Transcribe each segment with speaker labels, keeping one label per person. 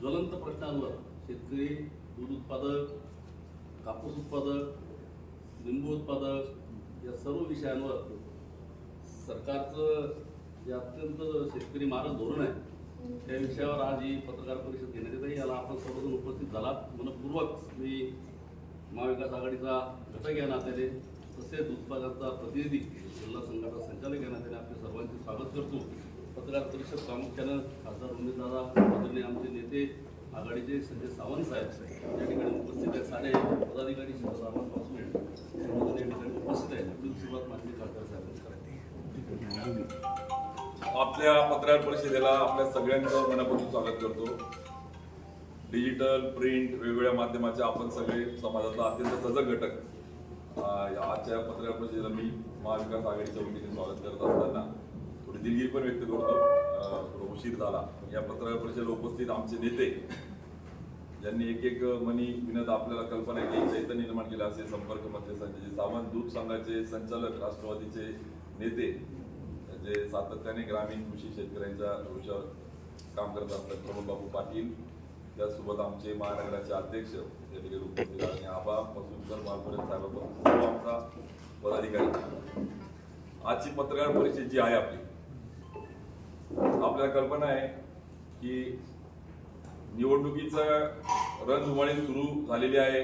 Speaker 1: ज्वलंत प्रश्नांवर शेतकरी दूध उत्पादक कापूस उत्पादक लिंबू उत्पादक या सर्व विषयांवर सरकारचं जे अत्यंत शेतकरी मारक धोरण आहे त्या विषयावर आज ही पत्रकार परिषद घेण्यात येत आहे. याला आपण सर्वजण उपस्थित झालात. मनपूर्वक मी महाविकास आघाडीचा घटक या नात्याने तसेच उत्पादकांचा प्रतिनिधी जिल्हा संघाचा संचालक या नात्याने आपले सर्वांचे स्वागत करतो. पत्रकार परिषद प्रामुख्यानं खासदार उमेदवारा आदरणीय आमचे नेते आघाडीचे संजय सावंत साहेब या ठिकाणी उपस्थित आहेत. सारे पदाधिकारी शरद सावंतपासून पासून या ठिकाणी उपस्थित आहेत. आपली सुरुवात माननीय खासदार साहेबांनी करायची
Speaker 2: आपल्या पत्रकार परिषदेला आपल्या सगळ्यांचं मनापासून स्वागत करतो. डिजिटल प्रिंट वेगवेगळ्या माध्यमाचे आपण सगळे समाजातला अत्यंत सजग घटक आजच्या पत्रकार परिषदेला मी महाविकास आघाडीच्या वतीने स्वागत करत असताना थोडी दिलगिरी पण व्यक्त करतो. उशीर झाला. या पत्रकार परिषदेला उपस्थित आमचे नेते ज्यांनी एक एक मनी विनोद आपल्याला कल्पना केली चैतन्य निर्माण केलं असे संपर्क मंत्री संजय सावंत दूध संघाचे संचालक राष्ट्रवादीचे नेते जे सातत्याने ग्रामीण कृषी शेतकऱ्यांच्या भविष्यावर काम करत असतात प्रमोद बाबू पाटील. त्यासोबत आमचे महानगराचे अध्यक्ष या ठिकाणी उपस्थित आणि आबा मसुमकर मालपुरे साहेबांसह आमचा पदाधिकारी. आजची पत्रकार परिषद जी आहे आपली आपल्याला कल्पना आहे की निवडणुकीचं रणधुमाळी सुरू झालेली आहे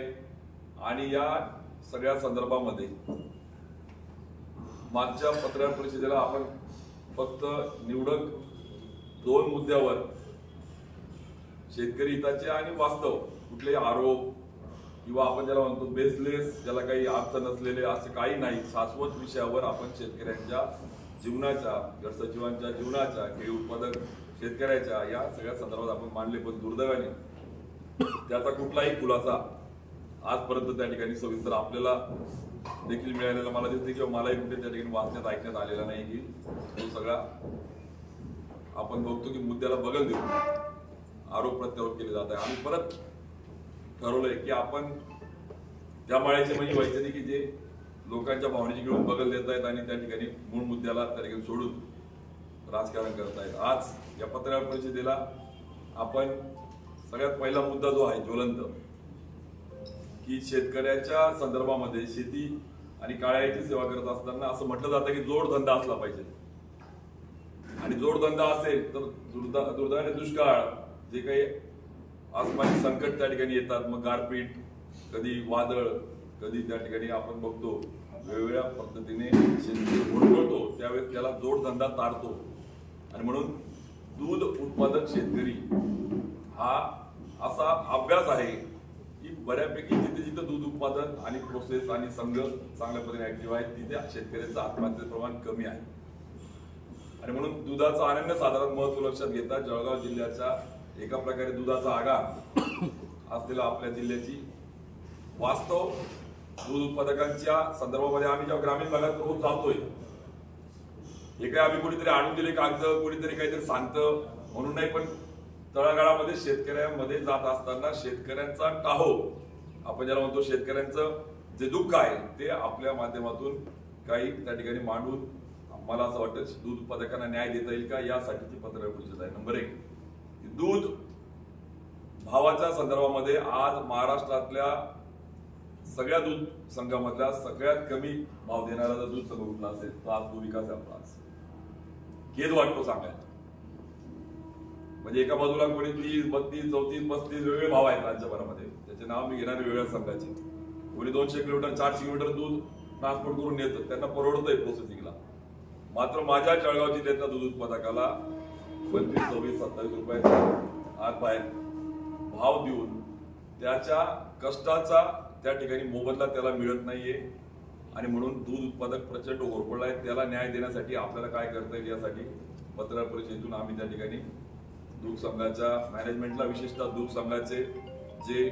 Speaker 2: आणि या सगळ्या संदर्भामध्ये मागच्या पत्रकार परिषदेला आपण फक्त निवडक दोन मुद्द्यावर शेतकरी हिताचे आणि वास्तव कुठलेही आरोप किंवा आपण ज्याला म्हणतो बेसलेस ज्याला काही अर्थ नसलेले असे काही नाही शाश्वत विषयावर आपण शेतकऱ्यांच्या जीवनाच्या सचिवांच्या जीवनाच्या केळी उत्पादक शेतकऱ्याच्या या सगळ्या संदर्भात आपण मांडले पण दुर्दैवाने. त्याचा कुठलाही खुलासा आजपर्यंत त्या ठिकाणी सविस्तर आपल्याला देखील मिळालेला मला दिसते किंवा मलाही कुठे त्या ठिकाणी वाचण्यात ऐकण्यात आलेला नाही की तो सगळा आपण बघतो की मुद्द्याला बगल देऊ आरोप प्रत्यारोप केले जात आहे. आम्ही परत ठरवलंय की आपण त्या माळ्याचे म्हणजे व्हायचे की जे लोकांच्या भावनेची घेऊन बगल देत आहेत आणि त्या ठिकाणी मूळ मुद्द्याला त्या ठिकाणी सोडून राजकारण करत आहेत. आज या पत्रकार परिषदेला आपण सगळ्यात पहिला मुद्दा जो आहे ज्वलंत की शेतकऱ्याच्या संदर्भामध्ये शेती आणि काळ्याची सेवा करत असताना असं म्हटलं जातं की जोडधंदा असला पाहिजे. आणि जोडधंदा असेल तर दुर्दा दुर्दैवाने दुष्काळ जे काही आसमानी संकट त्या ठिकाणी येतात मग गारपीट कधी वादळ कधी त्या ठिकाणी आपण बघतो वेगवेगळ्या पद्धतीने शेतकरी होडपळतो त्यावेळेस त्याला जोडधंदा तारतो. आणि म्हणून दूध उत्पादक शेतकरी हा असा अभ्यास आहे की बऱ्यापैकी जिथे जिथे दूध उत्पादन आणि प्रोसेस आणि संघ चांगल्या पद्धतीने ऍक्टिव्ह आहेत तिथे शेतकऱ्यांचं आत्महत्येचं प्रमाण कमी आहे. आणि म्हणून दुधाचं अनन्य साधारण महत्त्व लक्षात घेता जळगाव जिल्ह्याच्या एका प्रकारे दुधाचा आगार असलेला आपल्या जिल्ह्याची वास्तव दूध उत्पादकांच्या संदर्भामध्ये आम्ही जेव्हा ग्रामीण भागात रोज जातोय हे काय आम्ही कोणीतरी आणून दिले कागद कोणीतरी काहीतरी सांगतं म्हणून नाही पण तळागाळामध्ये शेतकऱ्यांमध्ये जात असताना शेतकऱ्यांचा टाहो. आपण ज्याला म्हणतो शेतकऱ्यांचं जे दुःख आहे ते आपल्या माध्यमातून काही त्या ठिकाणी मांडून मला असं वाटतं दूध उत्पादकांना न्याय देता येईल का? यासाठीची पत्र परिषद आहे. नंबर एक. दूध भावाच्या संदर्भामध्ये आज महाराष्ट्रातल्या सगळ्या दूध संघामधल्या सगळ्यात कमी भाव देणारा जर दूध संघ कुठला असेल तर आज तो विकास आपला. असेल खेद वाटतो सांगायला. म्हणजे एका बाजूला कोणी तीस बत्तीस चौतीस पस्तीस वेगवेगळे भाव आहेत राज्यभरामध्ये. त्याचे नाव मी घेणारे वेगळ्या संघाचे. कोणी दोनशे किलोमीटर चारशे किलोमीटर दूध ट्रान्सपोर्ट करून नेतं त्यांना परवडतंय प्रोसेसिंगला मात्र माझ्या जळगाव जिल्ह्यातल्या दूध उत्पादकाला पंचवीस सव्वीस सत्तावीस रुपये आत बाहेर भाव देऊन त्याच्या कष्टाचा त्या ठिकाणी मोबदला त्याला मिळत नाहीये. आणि म्हणून दूध उत्पादक प्रचंड ओरपडला आहे. त्याला न्याय देण्यासाठी आपल्याला काय करता येईल यासाठी पत्रकार परिषदेतून आम्ही त्या ठिकाणी दूध संघाच्या मॅनेजमेंटला विशेषतः दूध संघाचे जे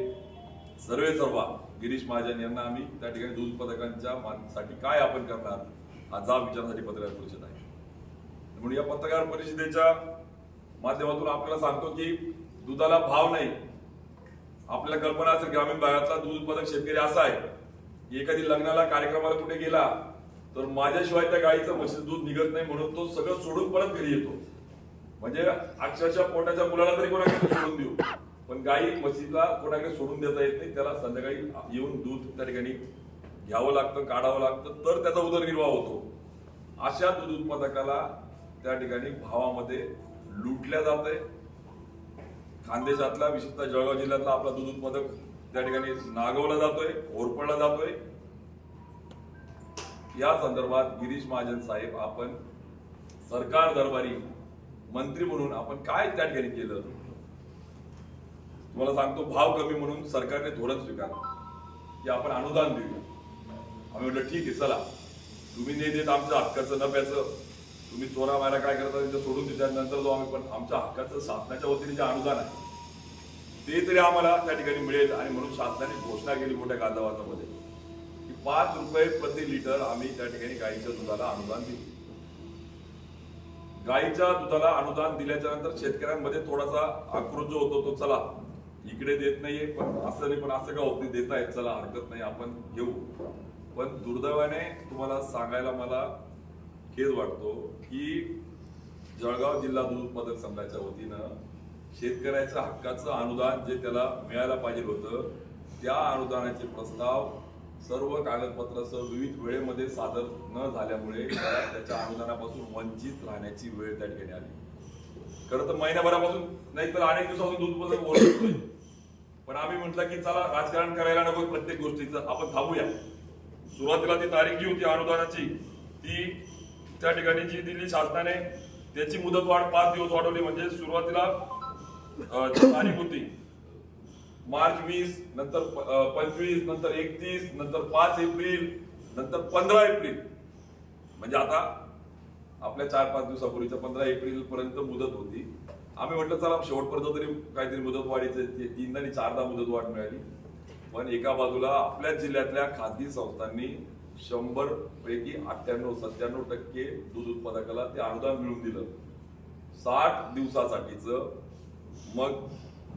Speaker 2: सर्वे सर्वा गिरीश महाजन यांना आम्ही त्या ठिकाणी दूध उत्पादकांच्या साठी काय आपण करणार हा जाब विचारण्यासाठी पत्रकार परिषद आहे. म्हणून या पत्रकार परिषदेच्या माध्यमातून आपल्याला सांगतो की दुधाला भाव नाही. आपल्याला कल्पना असेल ग्रामीण भागातला दूध उत्पादक शेतकरी असा आहे की एखादी लग्नाला कार्यक्रमाला कुठे गेला तर माझ्याशिवाय त्या गाईचं म्हशीचं दूध निघत नाही म्हणून तो सगळं सोडून परत घरी येतो. म्हणजे अक्षरशः पोटाच्या मुलाला तरी कोणाकडे सोडून देऊ? पण गाई म्हशीला कोणाकडे सोडून देता येत नाही त्याला संध्याकाळी येऊन दूध त्या ठिकाणी घ्यावं लागतं काढावं लागतं तर त्याचा उदरनिर्वाह होतो. अशा दूध उत्पादकाला त्या ठिकाणी भावामध्ये लुटल्या जात आहे खानदेशातला विशेषतः जळगाव जिल्ह्यातला आपला दूध उत्पादक त्या ठिकाणी नागवला जातोय ओरपडला जातोय. या संदर्भात गिरीश महाजन साहेब आपण सरकार दरबारी मंत्री म्हणून आपण काय त्या ठिकाणी केलं? तुम्हाला सांगतो भाव कमी म्हणून सरकारने धोरण स्वीकारलं. की आपण अनुदान देऊया. आम्ही म्हटलं ठीक आहे चला. तुम्ही नाही देत आमचं हक्काचं नफ्याचं. तुम्ही चोरा मारा काय करता तिथं सोडून देतात नंतर जो आम्ही पण आमच्या हक्काचं शासनाच्या वतीने जे अनुदान आहे ते तरी आम्हाला त्या ठिकाणी मिळेल आणि म्हणून शासनाने घोषणा केली मोठ्या गाजावाजामध्ये की पाच रुपये प्रति लिटर आम्ही त्या ठिकाणी गाईच्या दुधाला अनुदान देऊ गाईच्या दुधाला अनुदान दिल्याच्या नंतर शेतकऱ्यांमध्ये थोडासा आक्रोश जो होतो तो चला इकडे देत नाहीये पण असं नाही पण असं का होत नाही देत आहेत चला हरकत नाही आपण घेऊ. पण दुर्दैवाने तुम्हाला सांगायला मला खेद वाटतो की जळगाव जिल्हा दूध उत्पादक संघाच्या वतीनं शेतकऱ्याच्या हक्काचं अनुदान जे त्याला मिळायला पाहिजे होतं त्या अनुदानाचे प्रस्ताव सर्व कागदपत्रासह विविध वेळेमध्ये सादर न झाल्यामुळे त्याच्या अनुदानापासून वंचित राहण्याची वेळ त्या ठिकाणी आली. खरं तर महिन्याभरापासून नाही तर अनेक दिवसापासून दूध उत्पादक ओरडतोय पण आम्ही म्हटलं की चला राजकारण करायला नको प्रत्येक गोष्टीचं. आपण थांबूया. सुरुवातीला ती तारीख जी होती अनुदानाची ती त्या ठिकाणी जी दिली शासनाने त्याची मुदतवाढ पाच दिवस वाढवली म्हणजे सुरुवातीला तारीख होती मार्च वीस नंतर पंचवीस नंतर एकतीस नंतर पाच एप्रिल नंतर पंधरा एप्रिल. म्हणजे आता आपल्या चार पाच दिवसापूर्वीच्या पंधरा एप्रिल पर्यंत मुदत होती. आम्ही म्हटलं चला शेवटपर्यंत तरी काहीतरी मुदत वाढीचे तीनदा आणि चारदा मुदत वाढ मिळाली. पण एका बाजूला आपल्या जिल्ह्यातल्या खासगी संस्थांनी शंभर पैकी अठ्ठ्याण्णव सत्त्याण्णव टक्के दूध उत्पादकाला ते अनुदान मिळून दिलं. साठ दिवसासाठीच मग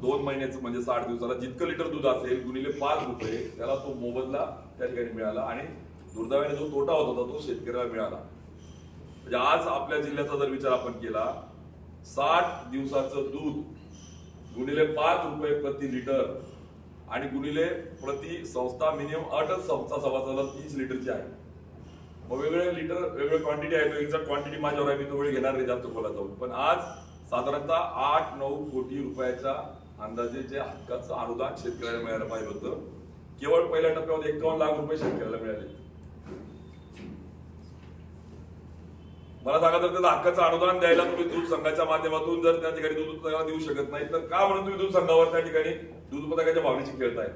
Speaker 2: दोन महिन्याचं म्हणजे साठ दिवसाला जितकं लिटर दूध असेल गुणिले पाच रुपये त्याला तो मोबदला त्या ठिकाणी मिळाला आणि दुर्दैवाने जो तोटा होत होता तो शेतकऱ्याला मिळाला. म्हणजे आज आपल्या जिल्ह्याचा जर विचार आपण केला साठ दिवसाचं दूध गुणिले पाच रुपये प्रति लिटर आणि गुणिले प्रति संस्था मिनिमम अटल संस्था सभासदाला तीस लिटरची आहे. मग वेगवेगळे लिटर वेगवेगळे क्वांटिटी आहे तो एक्झॅक्ट क्वांटिटी माझ्यावर आहे मी तो वेळ घेणार नाही जास्त खोला जाऊन. पण आज साधारणतः आठ नऊ कोटी रुपयाच्या अंदाजे जे हक्काचं अनुदान शेतकऱ्याला मिळायला पाहिजे होतं. केवळ पहिल्या टप्प्यावर एकावन्न लाख रुपये शेतकऱ्याला मिळाले. मला सांगा तर त्याचं हक्काचं अनुदान द्यायला तुम्ही दूध संघाच्या माध्यमातून जर त्या ठिकाणी दूध उत्पादकाला देऊ शकत नाही तर का म्हणून तुम्ही दूध संघावर त्या ठिकाणी दूध उत्पादकाच्या भावनेची खेळताय?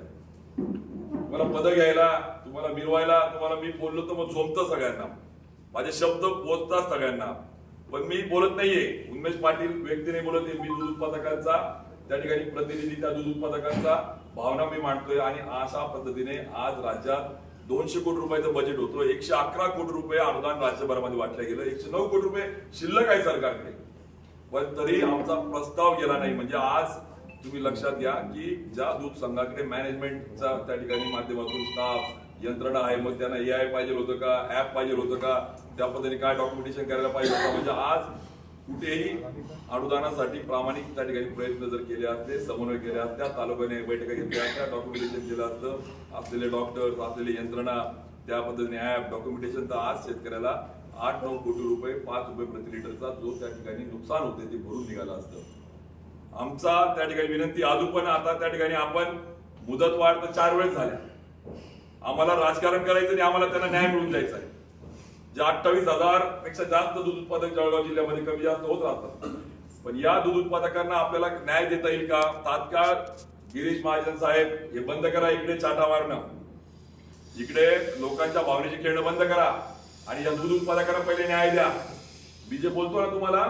Speaker 2: तुम्हाला पद घ्यायला तुम्हाला मिरवायला तुम्हाला मी बोललो तर मग झोमतं सगळ्यांना. माझे शब्द पोचतात सगळ्यांना. पण मी बोलत नाहीये. उन्मेश पाटील व्यक्तीने बोलत आहे. मी दूध उत्पादकांचा त्या ठिकाणी प्रतिनिधी त्या दूध उत्पादकांचा भावना मी मांडतोय आणि अशा पद्धतीने आज राज्यात दोनशे कोटी रुपयाचं बजेट होतं. एकशे अकरा कोटी रुपये अनुदान राज्यभरामध्ये वाटलं गेलं. एकशे नऊ कोटी रुपये शिल्लक आहे सरकारकडे. पण तरी आमचा प्रस्ताव गेला नाही. म्हणजे आज तुम्ही लक्षात घ्या की ज्या दूध संघाकडे मॅनेजमेंटचा त्या ठिकाणी माध्यमातून स्टाफ यंत्रणा आहे मग त्यांना ए आय पाहिजे होतं का? ऍप पाहिजे होतं का? त्या पद्धतीने काय डॉक्युमेंटेशन करायला पाहिजे होतं? म्हणजे आज कुठेही अनुदानासाठी प्रामाणिक त्या ठिकाणी प्रयत्न जर केले असते समन्वय केले असत्या तालुक्याने बैठका घेतल्या असत्या डॉक्युमेंटेशन केलं असतं. असलेले डॉक्टर्स असलेली यंत्रणा त्या पद्धतीने ॲप डॉक्युमेंटेशन तर आज शेतकऱ्याला आठ नऊ कोटी रुपये पाच रुपये प्रति लिटरचा जो त्या ठिकाणी नुकसान होते ते भरून निघालं असतं. आमचा त्या ठिकाणी विनंती अजून पण आता त्या ठिकाणी आपण मुदतवाढ तर चार वेळेस झाल्या. आम्हाला राजकारण करायचं आणि आम्हाला त्यांना न्याय मिळून जायचा आहे. जे अठ्ठावीस हजारपेक्षा जास्त दूध उत्पादक जळगाव जिल्ह्यामध्ये कमी जास्त होत राहतात. पण या दूध उत्पादकांना आपल्याला न्याय देता येईल का? तात्काळ गिरीश महाजन साहेब हे बंद करा इकडे चाटा मारणं. इकडे लोकांच्या भावनेची खेळणं बंद करा आणि या दूध उत्पादकांना पहिले न्याय द्या. मी जे बोलतो ना तुम्हाला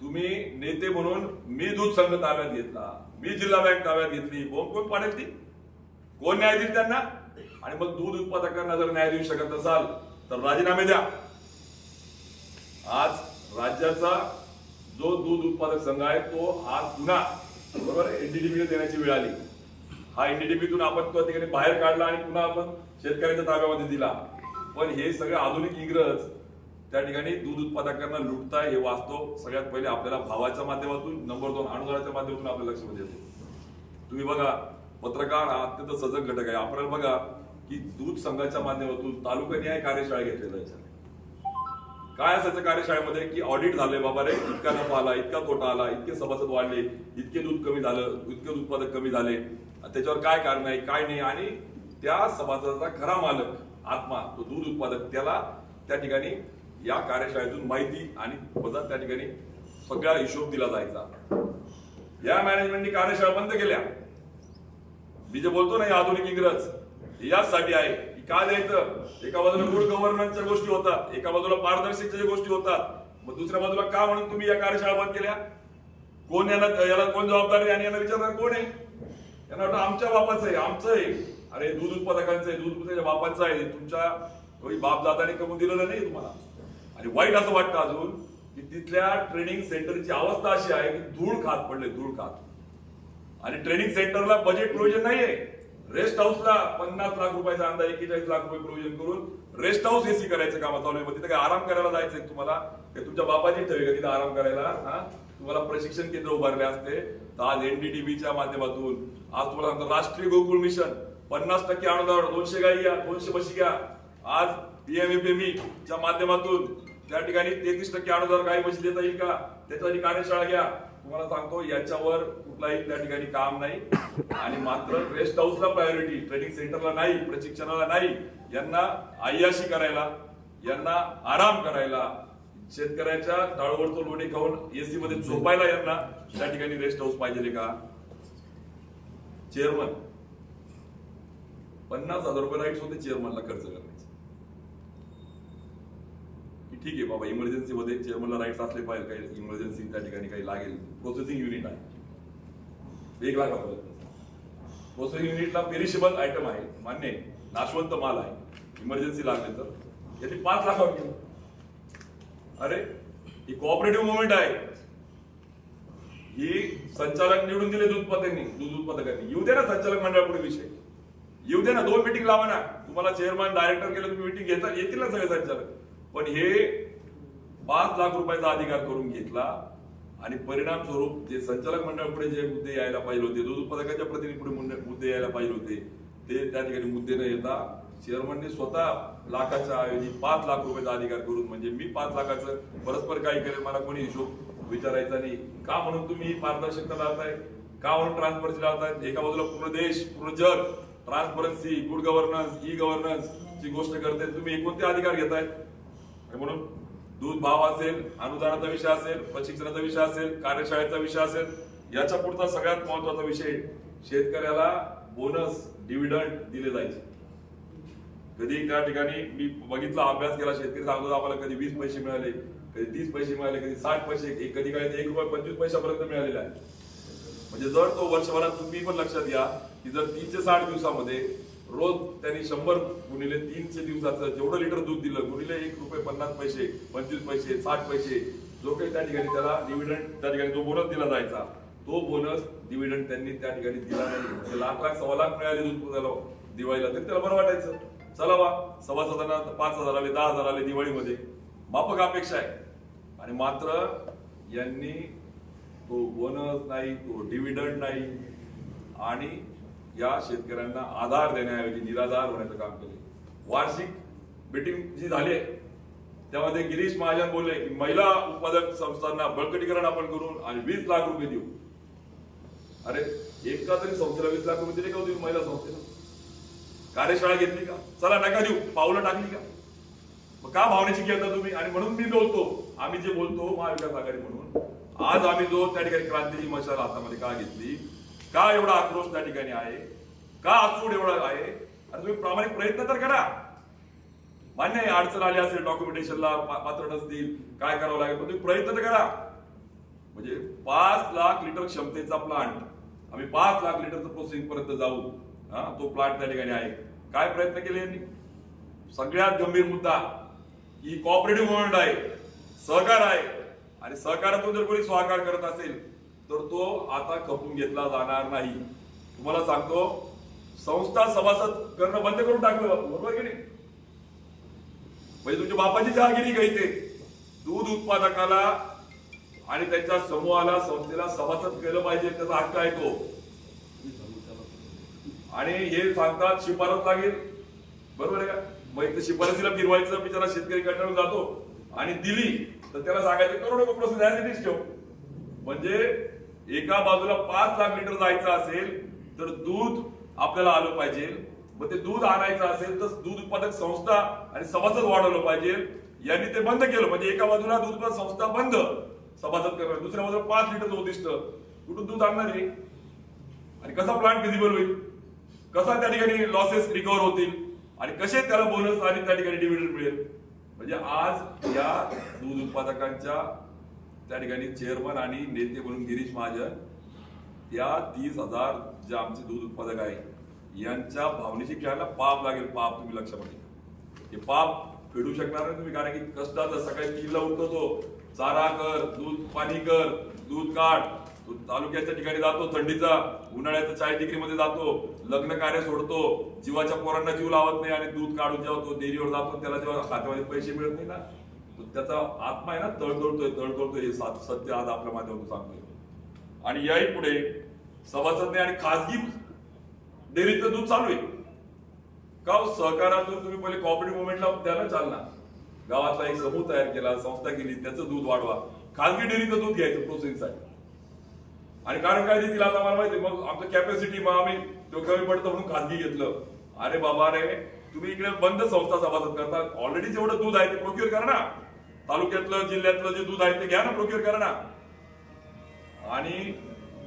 Speaker 2: तुम्ही नेते म्हणून मी दूध संघ ताब्यात घेतला मी जिल्हा बँक ताब्यात घेतली कोण कोण पाडेल ती? कोण न्याय देईल त्यांना? आणि मग दूध उत्पादकांना जर न्याय देऊ शकत असाल तर राजीनामे द्या. आज राज्याचा जो दूध उत्पादक संघ आहे तो आज पुन्हा बरोबर एनडीडीबीला देण्याची वेळ आली. हा एनडीडीबीतून आपण तो ठिकाणी बाहेर काढला आणि पुन्हा आपण शेतकऱ्यांच्या ताब्यामध्ये दिला. पण हे सगळे आधुनिक इंग्रज त्या ठिकाणी दूध उत्पादकांना लुटताय हे वास्तव सगळ्यात पहिले आपल्याला भावाच्या माध्यमातून नंबर दोन अनुदानाच्या माध्यमातून आपल्या लक्षामध्ये येते तुम्ही बघा पत्रकार हा अत्यंत सजग घटक आहे. आपल्याला बघा की दूध संघाच्या माध्यमातून तालुकानिहाय कार्यशाळा घेतल्या जायच्या काय असायचं कार्यशाळेमध्ये? की ऑडिट झाले बाबा रे इतका नफा आला इतका तोटा आला इतके सभासद वाढले इतके दूध कमी झालं इतके दूध उत्पादक कमी झाले. त्याच्यावर काय कारण आहे काय नाही आणि त्या सभासदाचा खरा मालक आत्मा तो दूध उत्पादक त्याला त्या ठिकाणी या कार्यशाळेतून माहिती आणि पदार्थ त्या ठिकाणी सगळा हिशोब दिला जायचा. या मॅनेजमेंटनी कार्यशाळा बंद केल्या. मी जे बोलतो ना आधुनिक इंग्रज यासाठी आहे. की काय द्यायचं? एका बाजूला गुड गव्हर्नन्सच्या गोष्टी होतात एका बाजूला पारदर्शकच्या गोष्टी होतात. मग दुसऱ्या बाजूला का म्हणून तुम्ही या कार्यशाळा बंद केल्या? कोण याला याला कोण जबाबदार आणि याला विचारणार कोण आहे? यांना वाटतं आमच्या बापाचं आहे आमचं आहे. अरे दूध उत्पादकांचं आहे दूध उत्पादकाच्या बापाचं आहे. तुमच्या बाप दादाने कमवून दिलेलं नाही तुम्हाला. आणि वाईट असं वाटतं अजून की तिथल्या ट्रेनिंग सेंटरची अवस्था अशी आहे की धूळ खात पडले धूळ खात. आणि ट्रेनिंग सेंटरला बजेट प्रोव्हिजन नाहीये. रेस्ट हाऊसला पन्नास लाख रुपयाचा अंदाज एक्केचाळीस लाख रुपये प्रोव्हिजन करून रेस्ट हाऊस एसी करायचं काम चालू आहे. तिथे काय आराम करायला जायचंय तुम्हाला? तुमच्या बापाची ठेवी का तिथे आराम करायला? हा? तुम्हाला प्रशिक्षण केंद्र उभारले असते. तर आज एनडीटीबीच्या माध्यमातून आज तुम्हाला सांगतो राष्ट्रीय गोकुळ मिशन. पन्नास टक्के अनुदान दोनशे गाई घ्या दोनशे बशी घ्या. आज पीएमएफएमई च्या माध्यमातून त्या ठिकाणी तेहतीस टक्के अनुदान गाई म्हशी देता येईल का? त्याच्यासाठी कार्यशाळा घ्या. तुम्हाला सांगतो याच्यावर कुठलाही त्या ठिकाणी काम नाही. आणि मात्र रेस्ट हाऊसला प्रायोरिटी ट्रेनिंग सेंटरला नाही प्रशिक्षणाला नाही यांना आय्याशी करायला यांना आराम करायला शेतकऱ्याच्या टाळवरचं लोणी खाऊन एसी मध्ये झोपायला यांना त्या ठिकाणी रेस्ट हाऊस पाहिजे का? चेअरमन पन्नास हजार रुपये राईट्स होते चेअरमनला खर्च करा ठीक आहे बाबा इमर्जन्सी मध्ये चेअरमनला राईट्स असले पाहिजे काही इमर्जन्सी त्या ठिकाणी काही लागेल. प्रोसेसिंग युनिट आहे. एक लाखापर्यंत प्रोसेसिंग युनिटला पेरिशेबल आयटम आहे. मान्य आहे. नाशवंत माल आहे. इमर्जन्सी लागले तर. याची पाच लाखावर अरे ही कोऑपरेटिव्ह मुवमेंट आहे. ही संचालक निवडून दिले दूध उत्पादकांनी दूध उत्पादकांनी. येऊ दे ना संचालक मंडळापुढे विषय. येऊ दे ना दोन मिटिंग लावा ना. तुम्हाला चेअरमन डायरेक्टर केलं तुम्ही मिटिंग घेता येतील ना सगळे संचालक. पण हे पाच लाख रुपयाचा अधिकार करून घेतला आणि परिणाम स्वरूप जे संचालक मंडळापुढे जे मुद्दे यायला पाहिजे होते दूध उत्पादकाच्या प्रतिनिधीपुढे मुद्दे- यायला पाहिजे होते ते त्या ठिकाणी मुद्दे न येता चेअरमनने स्वतः लाखाच्या ऐवजी पाच लाख रुपयाचा अधिकार करून म्हणजे मी पाच लाखाचं परस्पर काही करेल मला कोणी हिशोब विचारायचा नाही. का म्हणून तुम्ही पारदर्शकता लावताय? का म्हणून ट्रान्सपरन्सी लावताय? एका बाजूला पूर्ण देश पूर्ण जग transparency good governance e governance ची गोष्ट करते तुम्ही कोणते अधिकार घेताय? आणि म्हणून दूध भाव असेल अनुदानाचा विषय असेल प्रशिक्षणाचा विषय असेल कार्यशाळेचा विषय असेल याच्या पुढचा सगळ्यात महत्त्वाचा विषय शेतकऱ्याला बोनस डिव्हिडंड दिले जायचे. कधी त्या ठिकाणी मी बघितला अभ्यास केला शेतकरी सांगतो आम्हाला कधी वीस पैसे मिळाले कधी तीस पैसे मिळाले कधी साठ पैसे कधी काय एक रुपये पंचवीस पैशापर्यंत मिळालेला आहे. म्हणजे जर तो वर्षभरात तुम्ही पण लक्षात घ्या की जर तीनशे साठ दिवसामध्ये रोज त्यांनी शंभर गुणिले तीनशे दिवसाचं जेवढं लिटर दूध दिलं गुणिले एक रुपये पन्नास पैसे पंचवीस पैसे साठ पैसे जो काही त्या ठिकाणी त्याला डिव्हिडंड त्या ठिकाणी जो बोनस दिला जायचा तो बोनस डिव्हिडंड त्यांनी त्या ठिकाणी दिला नाही. म्हणजे लाख लाख सव्वा लाख मिळाले दूध दिवाळीला तरी त्याला बरं वाटायचं. चला बा सभासदांना पाच हजार आले दहा हजार आले दिवाळीमध्ये. माफक अपेक्षा आहे. आणि मात्र यांनी तो बोनस नाही तो डिव्हिडंड नाही. आणि या शेतकऱ्यांना आधार देण्याऐवजी निराधार होण्याचं काम केले वार्षिक मिटिंग जी झाली त्यामध्ये गिरीश महाजन बोलले की महिला उत्पादक संस्थांना बळकटीकरण आपण करून आणि वीस लाख रुपये देऊ. अरे एका तरी संस्थेला वीस लाख रुपये दिले का हो तुम्ही महिला संस्थेला? कार्यशाळा घेतली का? चला नका देऊ. पावलं टाकली का? मग का भावनेची घेता तुम्ही? आणि म्हणून मी बोलतो. आम्ही जे बोलतो महाविकास आघाडी म्हणून. आज आम्ही जो त्या ठिकाणी क्रांतीची मशाल हातामध्ये का घेतली का एवढा आक्रोश त्या ठिकाणी आहे? का आसूड एवढा आहे? आणि तुम्ही प्रामाणिक प्रयत्न तर करा. मान्य आहे अडचण आली असेल डॉक्युमेंटेशनला पात्र नसतील काय करावं लागेल तुम्ही प्रयत्न तर करा. म्हणजे पाच लाख लिटर क्षमतेचा प्लांट आम्ही पाच लाख लिटरचं प्रोसेसिंग पर्यंत जाऊ. हा तो प्लांट त्या ठिकाणी आहे. काय प्रयत्न केले यांनी? सगळ्यात गंभीर मुद्दा ही कॉपरेटिव्ह मुवमेंट आहे सहकार आहे. आणि सहकारातून जर कोणी सहकार करत असेल तर तो आता खपून घेतला जाणार नाही. तुम्हाला सांगतो संस्था सभासद करणं बंद करून टाकलं. बरोबर की नाही? म्हणजे तुमच्या बापाची जहागिरी का ते दूध उत्पादकाला आणि त्यांच्या समूहाला संस्थेला सभासद केलं पाहिजे त्याचा हक्क आहे तो. आणि हे सांगतात शिफारस लागेल. बरोबर आहे का? मग एक शिफारसीला फिरवायचं बिचारा शेतकरी कंटाळून जातो. आणि दिली तर त्याला सांगायचं करोडो नको प्रोसेस ऍज ठेव. म्हणजे एका बाजूला पाच लाख लिटर जायचं असेल तर दूध आपल्याला आलं पाहिजे. मग ते दूध आणायचं असेल तर दूध उत्पादक संस्था आणि सभासद वाढवलं पाहिजे. यांनी ते बंद केलं. म्हणजे एका बाजूला दूध उत्पादक संस्था बंद सभासद करणार. दुसऱ्या बाजूला पाच लिटरचं उद्दिष्ट. कुठून दूध आणणार आहे आणि कसा प्लांट फिजिबल होईल? कसा त्या ठिकाणी लॉसेस रिकव्हर होतील? आणि कसे त्याला बोनस आणि त्या ठिकाणी डिव्हिडंड मिळेल? म्हणजे आज या दूध उत्पादकांच्या त्या ठिकाणी चेअरमन आणि नेते म्हणून गिरीश महाजन या तीस हजार जे आमचे दूध उत्पादक आहे यांच्या भावनेशी खेळायला पाप लागेल पाप तुम्ही लक्षामध्ये हे पाप फेडू शकणार नाही तुम्ही कारण की कष्टाचं सकाळी किल्ला उठतो चारा कर दूध पाणी कर दूध काढ. तो तालुक्याच्या ठिकाणी जातो थंडीचा उन्हाळ्याचा चाळीस डिग्री मध्ये जातो. लग्न कार्य सोडतो. जीवाच्या पोरांना जीव लावत नाही आणि दूध काढून जेव्हा तो डेअरीवर जातो त्याला जेव्हा खात्यामध्ये पैसे मिळत नाही ना त्याचा आत्मा आहे ना तळतळतोय तळतळतोय हे सत्य आज आपल्या माध्यमातून सांगतोय. आणि याही पुढे सभासद नाही आणि खासगी डेअरीचं दूध चालू आहे. का हो? सहकारातून तुम्ही पहिले कॉपरेटिव्ह मुवमेंटला द्यायला चालना. गावातला एक समूह तयार केला संस्था केली त्याचं दूध वाढवा. खासगी डेअरीचं दूध घ्यायचं प्रोसेसिंगसाठी आणि कारण काय देतील आता मला माहिती मग आमचं कॅपॅसिटी मग आम्ही तो कमी पडतो म्हणून खासगी घेतलं. अरे बाबा रे तुम्ही इकडे बंद संस्था सभासद करता. ऑलरेडी जेवढं दूध आहे ते प्रोक्युअर करा ना. तालुक्यातलं जिल्ह्यातलं जे दूध आहे ते घ्या ना प्रोक्युअर करा ना. आणि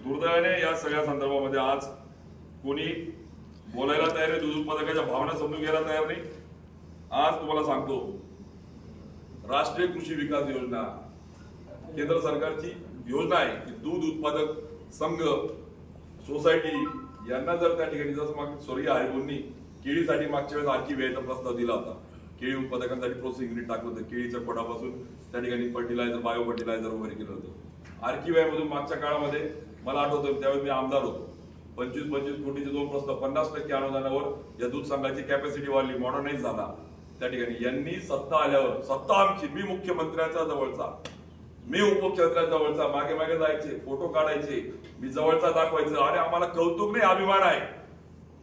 Speaker 2: दुर्दैवाने या सगळ्या संदर्भामध्ये आज कोणी बोलायला तयार आहे दूध उत्पादकाच्या भावना समजून घ्यायला तयार नाही. आज तुम्हाला सांगतो राष्ट्रीय कृषी विकास योजना केंद्र सरकारची योजना आहे की दूध उत्पादक संघ सोसायटी यांना जर त्या ठिकाणी जसं मग स्वर्गीय हरिभूंनी केळीसाठी मागच्या वेळेस आणखी वेळेचा प्रस्ताव दिला होता. केळी उत्पादकांसाठी प्रोसेसिंग युनिट टाकलं होतं. केळीच्या खोडापासून त्या ठिकाणी फर्टिलायझर बायो फर्टिलायझर वगैरे केलं होतं. आरकीवायमधून मागच्या काळामध्ये मला आठवतं त्यावेळी मी आमदार होतो. पंचवीस पंचवीस कोटीचे दोन प्रस्ताव पन्नास टक्के अनुदानावर या दूध संघाची कॅपॅसिटी वाढली मॉडर्नाइज झाला. त्या ठिकाणी यांनी सत्ता आल्यावर सत्ता आमची मी मुख्यमंत्र्यांच्या जवळचा मी उपमुख्यमंत्र्यांच्या जवळचा मागे मागे जायचे फोटो काढायचे मी जवळचा दाखवायचं. अरे आम्हाला कौतुक नाही अभिमान आहे.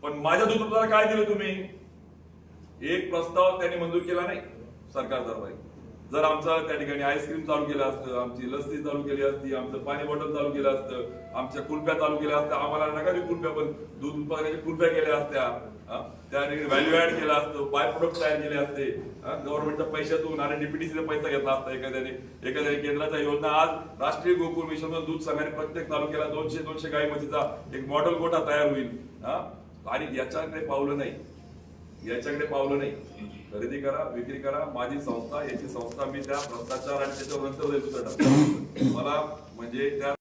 Speaker 2: पण माझ्या दुधाला काय दिलं तुम्ही? एक प्रस्ताव त्यांनी मंजूर केला नाही सरकार दरबारी. जर आमचा त्या ठिकाणी आईस्क्रीम चालू केलं असतं आमची लस्सी चालू केली असती आमचं पाणी बॉटल चालू केलं असतं आमच्या कुलप्या चालू केल्या असत्या आम्हाला नकारी कुलप्या पण दूध उत्पादनाच्या कुल्फ्या केल्या असत्या त्या ठिकाणी व्हॅल्यू ऍड केला असतो बाय प्रोडक्ट तयार केले असते गव्हर्नमेंटच्या पैशातून आणि डीपीटीसीने पैसा घेतला असता एखाद्याने एखाद्याने केंद्राच्या योजना आज राष्ट्रीय गोकुळ मिशन दूध संघाने प्रत्येक तालुक्याला दोनशे दोनशे गाई म्हशीचा एक मॉडेल गोठा तयार होईल हा? आणि याच्याकडे पावलं नाही. याच्याकडे पावलं नाही. खरेदी करा विक्री करा माझी संस्था याची संस्था मी त्या भ्रष्टाचार आणि त्याच्यावर नंतर मला म्हणजे त्या